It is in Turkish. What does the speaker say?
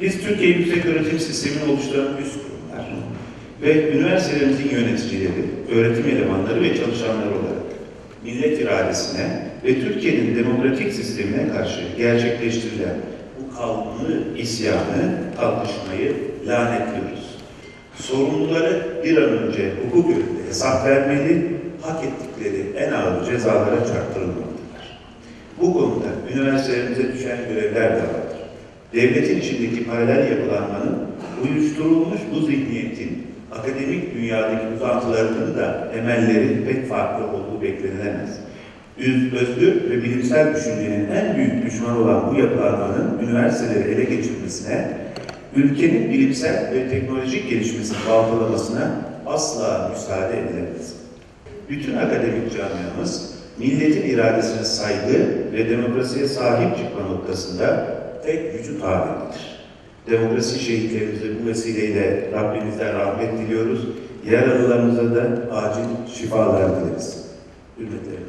Biz Türkiye Yüksek Öğretim Sistemi'ni oluşturan üst kurumlar ve üniversitelerimizin yöneticileri, öğretim elemanları ve çalışanları olarak millet iradesine ve Türkiye'nin demokratik sistemine karşı gerçekleştirilen bu kanlı isyanı, kalkışmayı lanetliyoruz. Sorumluları bir an önce hukuk önünde hesap vermeli, hak ettikleri en ağır cezalara çarptırılmalıdırlar. Bu konuda üniversitelerimize düşen görevler de vardır. Devletin içindeki paralel yapılanmanın uyuşturulmuş bu zihniyetin akademik dünyadaki uzantılarının da emelleri pek farklı olduğu beklenilemez. Özgür ve bilimsel düşüncenin en büyük düşmanı olan bu yapılanmanın üniversiteleri ele geçirmesine, ülkenin bilimsel ve teknolojik gelişmesini baltalamasına asla müsaade edilemez. Bütün akademik camiamız milletin iradesine saygı ve demokrasiye sahip çıkma noktasında tek vücut halindedir. Demokrasi şehitlerimize bu vesileyle Rabbimizden rahmet diliyoruz. Yaralılarımıza da acil şifalar dileriz. Hürmetlerim.